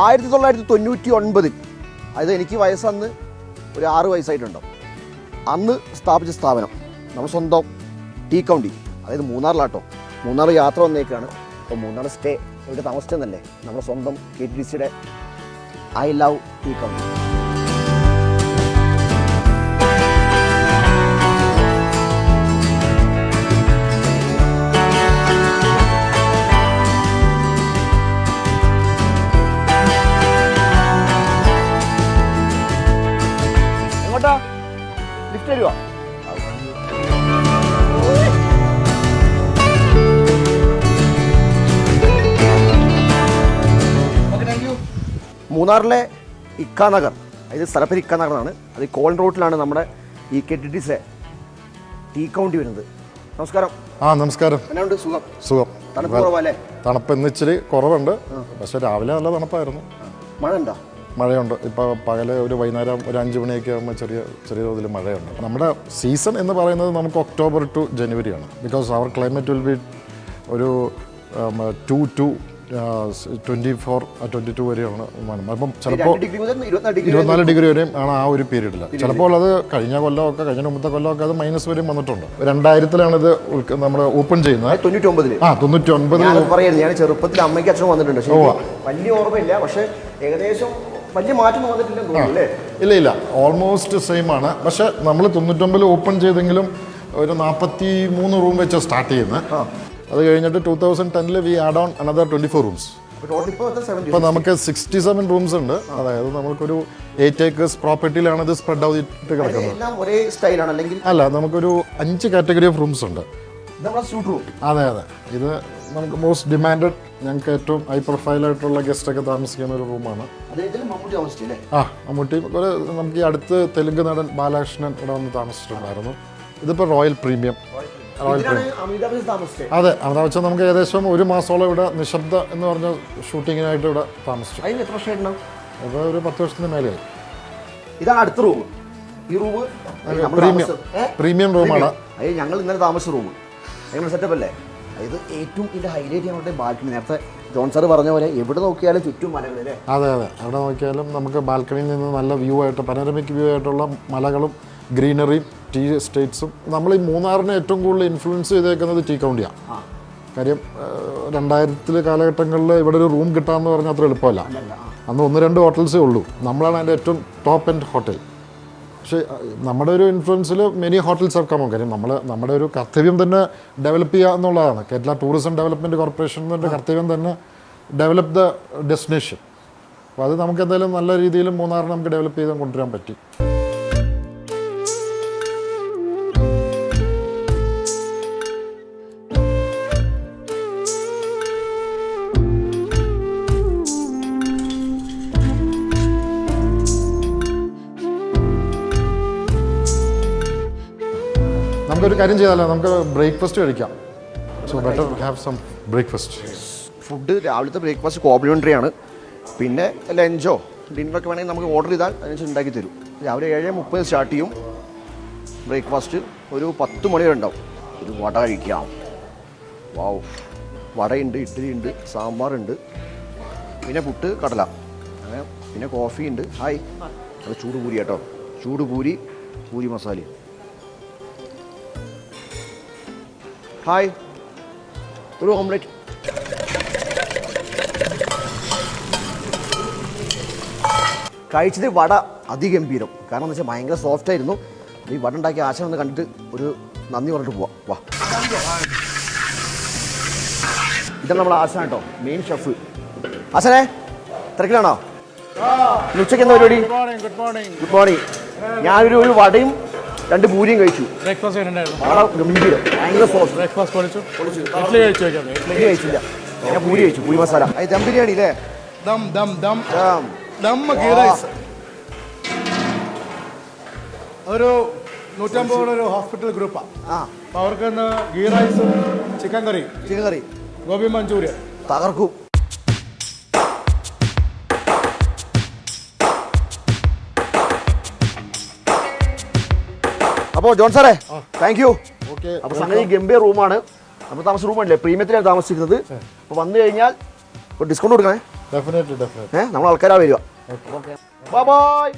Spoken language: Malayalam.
ആയിരത്തി തൊള്ളായിരത്തി തൊണ്ണൂറ്റി ഒൻപതിൽ അതായത് എനിക്ക് വയസ്സന്ന് ഒരു ആറ് വയസ്സായിട്ടുണ്ടാവും അന്ന് സ്ഥാപിച്ച സ്ഥാപനം നമ്മൾ സ്വന്തം ടീ കൗണ്ടി അതായത് മൂന്നാറിലാട്ടോ. മൂന്നാർ യാത്ര വന്നേക്കാണ്. അപ്പോൾ മൂന്നാർ സ്റ്റേ ഇവിടെ താമസിച്ചെന്നല്ലേ നമ്മുടെ സ്വന്തം കെ ടി ഡി സിയുടെ ഐ ലവ് ടീ കൗണ്ടി. മൂന്നാറിലെ ഇക്കാനഗർ. അതായത് സ്ഥലപ്പേര് ഇക്കാനഗർ എന്നാണ്. അത് കോൾ റോട്ടിലാണ് നമ്മുടെ ഈ K T D C tea county വരുന്നത്. നമസ്കാരം. ആ നമസ്കാരം. എന്നാണ്ട് സുഖം. സുഖം. തണുപ്പ് കുറവല്ലേ? തണുപ്പ് ഇന്ന് ഇച്ചിരി കുറവുണ്ട്. പക്ഷെ രാവിലെ നല്ല തണുപ്പായിരുന്നു. മഴ ഉണ്ടോ മഴയുണ്ട്. ഇപ്പോൾ പകൽ ഒരു വൈകുന്നേരം ഒരു അഞ്ച് മണിയൊക്കെ ആകുമ്പോൾ ചെറിയ ചെറിയ തോതിൽ മഴയുണ്ട്. നമ്മുടെ സീസൺ എന്ന് പറയുന്നത് നമുക്ക് October to ജനുവരിയാണ്. Because our climate will be ഒരു two to twenty four twenty two വരെയാണ് മഴ. അപ്പം ചിലപ്പോൾ ഇരുപത്തിനാല് ഡിഗ്രി വരെയും ആണ് ആ ഒരു പീരീഡിൽ ചിലപ്പോൾ അത് കഴിഞ്ഞ കൊല്ലമൊക്കെ കഴിഞ്ഞ മുമ്പത്തെ കൊല്ലമൊക്കെ അത് മൈനസ് വരെയും വന്നിട്ടുണ്ട്. രണ്ടായിരത്തിലാണ് ഇത് നമ്മൾ ഓപ്പൺ ചെയ്യുന്നത്. തൊണ്ണൂറ്റി ഒമ്പതിൽ ആ തൊണ്ണൂറ്റി ഒൻപതിൽ ഞാൻ ചെറുപ്പത്തിൽ അമ്മയ്ക്ക് അച്ഛനും വന്നിട്ടുണ്ട്. വലിയ ഓർമ്മയില്ല. പക്ഷേ ഏകദേശം വലിയ മാറ്റം അല്ലേ? ഇല്ല ഇല്ല. ഓൾമോസ്റ്റ് സെയിം ആണ്. പക്ഷെ നമ്മൾ തൊണ്ണൂറ്റൊമ്പതിൽ ഓപ്പൺ ചെയ്തെങ്കിലും ഒരു നാൽപ്പത്തി മൂന്ന് റൂം വെച്ച് സ്റ്റാർട്ട് ചെയ്യുന്നത്. അത് കഴിഞ്ഞിട്ട് two thousand ടെന്നിൽ we add on another twenty four rooms ഇപ്പോൾ നമുക്ക് സിക്സ്റ്റി സെവൻ റൂംസ് ഉണ്ട് അതായത് നമുക്കൊരു എയ്റ്റ് ഏക്കേഴ്സ് പ്രോപ്പർട്ടിയിലാണ് ഇത് സ്പ്രെഡ് ആയിട്ട് കിടക്കുന്നത്. അല്ല നമുക്കൊരു അഞ്ച് കാറ്റഗറി ഓഫ് റൂംസ് ഉണ്ട്. അതെ അതെ. ഇത് നമുക്ക് മോസ്റ്റ് ഡിമാൻഡഡ് ഞങ്ങൾക്ക് ഏറ്റവും ഹൈ പ്രൊഫൈലായിട്ടുള്ള ഗസ്റ്റ് ഒക്കെ താമസിക്കുന്ന ഒരു റൂമാണ് ആ മമ്മൂട്ടി. ഒരു നമുക്ക് ഈ അടുത്ത് തെലുങ്ക് നടൻ ബാലകൃഷ്ണൻ ഇവിടെ വന്ന് താമസിച്ചിട്ടുണ്ടായിരുന്നു. ഇതിപ്പോൾ റോയൽ പ്രീമിയം ഇതിനാണ് അമിതാഭ് ബച്ചൻ അതെ അതാ നമുക്ക് ഏകദേശം ഒരു മാസത്തോളം ഇവിടെ നിശബ്ദ എന്ന് പറഞ്ഞ ഷൂട്ടിങ്ങിനായിട്ട് ഇവിടെ താമസിച്ചു. അതിന് എത്ര അപ്പോൾ ഒരു പത്ത് വർഷത്തിന് മേലെയായി. ഇതാണ് അടുത്ത റൂം. ഈ റൂം പ്രീമിയം. പ്രീമിയം റൂമാണ്. അത് ഞങ്ങൾ ഇന്നലെ താമസിച്ച റൂം. അങ്ങനെ സെറ്റപ്പ് അല്ലേ? അതായത് ഏറ്റവും ഇതിന്റെ ഹൈലൈറ്റ് ഞങ്ങളുടെ ബാൽക്കണി നേരത്തെ ജോൺ സാർ പറഞ്ഞ പോലെ എവിടെ നോക്കിയാലും ചുറ്റും മലകൾ അതെ അതെ. എവിടെ നോക്കിയാലും നമുക്ക് ബാൽക്കണിയിൽ നിന്ന് നല്ല വ്യൂ ആയിട്ട് പനോരമിക് വ്യൂ ആയിട്ടുള്ള മലകളും ഗ്രീനറിയും ടീ എസ്റ്റേറ്റ്സും നമ്മൾ ഈ മൂന്നാറിനെ ഏറ്റവും കൂടുതൽ ഇൻഫ്ലുവൻസ് ചെയ്തേക്കുന്നത് ടീ കൗണ്ടിയാണ് കാര്യം രണ്ടായിരത്തിലെ കാലഘട്ടങ്ങളിൽ ഇവിടെ ഒരു റൂം കിട്ടാമെന്ന് പറഞ്ഞാൽ അത്ര എളുപ്പമല്ല. അന്ന് ഒന്ന് രണ്ട് ഹോട്ടൽസേ ഉള്ളൂ. നമ്മളാണ് അതിന്റെ ഏറ്റവും ടോപ്പ് എൻഡ് ഹോട്ടൽ പക്ഷേ നമ്മുടെ ഒരു ഇൻഫ്ലുവൻസിൽ മെനി ഹോട്ടൽസ് ആർ കമോ കാര്യം നമ്മൾ നമ്മുടെ ഒരു കർത്തവ്യം തന്നെ ഡെവലപ്പ് ചെയ്യുക എന്നുള്ളതാണ്. കേരള ടൂറിസം ഡെവലപ്മെന്റ് കോർപ്പറേഷന്റെ കർത്തവ്യം തന്നെ ഡെവലപ്പ് ദ ഡെസ്റ്റിനേഷൻ അപ്പോൾ അത് നമുക്ക് എന്തായാലും നല്ല രീതിയിൽ മൂന്നാറിന് നമുക്ക് ഡെവലപ്പ് ചെയ്ത് കൊണ്ടുവരാൻ പറ്റി. നമുക്കൊരു കാര്യം ചെയ്താലോ? നമുക്ക് ബ്രേക്ക്ഫാസ്റ്റ് കഴിക്കാം. So better have some breakfast food രാവിലത്തെ ബ്രേക്ക്ഫാസ്റ്റ് കോംപ്ലിമെന്ററി ആണ്. പിന്നെ ലഞ്ചോ ഡിന്നറൊക്കെ വേണമെങ്കിൽ നമുക്ക് ഓർഡർ ചെയ്താൽ അതിനനുസരിച്ച് ഉണ്ടാക്കി തരും. രാവിലെ ഏഴ് മുപ്പത് സ്റ്റാർട്ട് ചെയ്യും. ബ്രേക്ക്ഫാസ്റ്റ് ഒരു പത്ത് മണി വരെ ഉണ്ടാവും ഒരു വട കഴിക്കാം. വാവ് വടയുണ്ട് ഇഡ്ഡലി ഉണ്ട് സാമ്പാറുണ്ട്. പിന്നെ പുട്ട് കടല. അങ്ങനെ പിന്നെ കോഫി ഉണ്ട്. ഹായ് അത് ചൂട് പൂരി കേട്ടോ. ചൂട് പൂരി പൂരി മസാല ഹായ് ഒരു ഓംലെറ്റ് കഴിച്ചത് വട അതിഗംഭീരം. കാരണം എന്ന് വെച്ചാൽ ഭയങ്കര സോഫ്റ്റ് ആയിരുന്നു. ഈ വട ഉണ്ടാക്കിയ ആശയം ഒന്ന് കണ്ടിട്ട് ഒരു നന്ദി പറഞ്ഞിട്ട് പോവാം. വാ. ഇതാണ് നമ്മുടെ ആശാൻ കേട്ടോ മെയിൻ ഷെഫ് ആശാനെ തിരക്കിലാണോ? ഉച്ചയ്ക്ക് എന്താ പരിപാടി? ഗുഡ് മോർണിംഗ് ഗുഡ് മോർണിംഗ് ഞാനൊരു ഒരു വടയും രണ്ട് പൂരിയും കഴിച്ചു. ബ്രേക്ക്ഫാസ്റ്റ് ഗംഭീരം ഭയങ്കര ബ്രേക്ക്ഫാസ്റ്റ് പൊളിച്ചു? ഇഡ്ഡലി കഴിച്ചു പൂരി കഴിച്ചില്ല. ഞാൻ പൂരി കഴിച്ചു പൂരി മസാല. ദം ബിരിയാണി അല്ലേ ദം ദം ദം. ദം. ദം ഗീ റൈസ് ഒരു നൂറ്റമ്പത് ഒരു ഹോസ്പിറ്റൽ ഗ്രൂപ്പാണ് അവർക്ക് ഗീ റൈസും chicken curry chicken curry. Gobi Manchurian. തകർക്കും. അപ്പോൾ ജോൺ സാറേ താങ്ക് യു ഓക്കെ. അപ്പോൾ സംഗതി ഗംഭീർ റൂമാണ് നമ്മൾ താമസ റൂമല്ലേ പ്രീമിയത്തിലാണ് താമസിക്കുന്നത്. അപ്പോൾ വന്നു കഴിഞ്ഞാൽ ഒരു ഡിസ്കൗണ്ട് കൊടുക്കണേ. ഡെഫിനറ്റ്ലി ഡെഫിനറ്റ് ഏഹ് നമ്മൾ ആൾക്കാരാ വരിക ബൈ ബൈ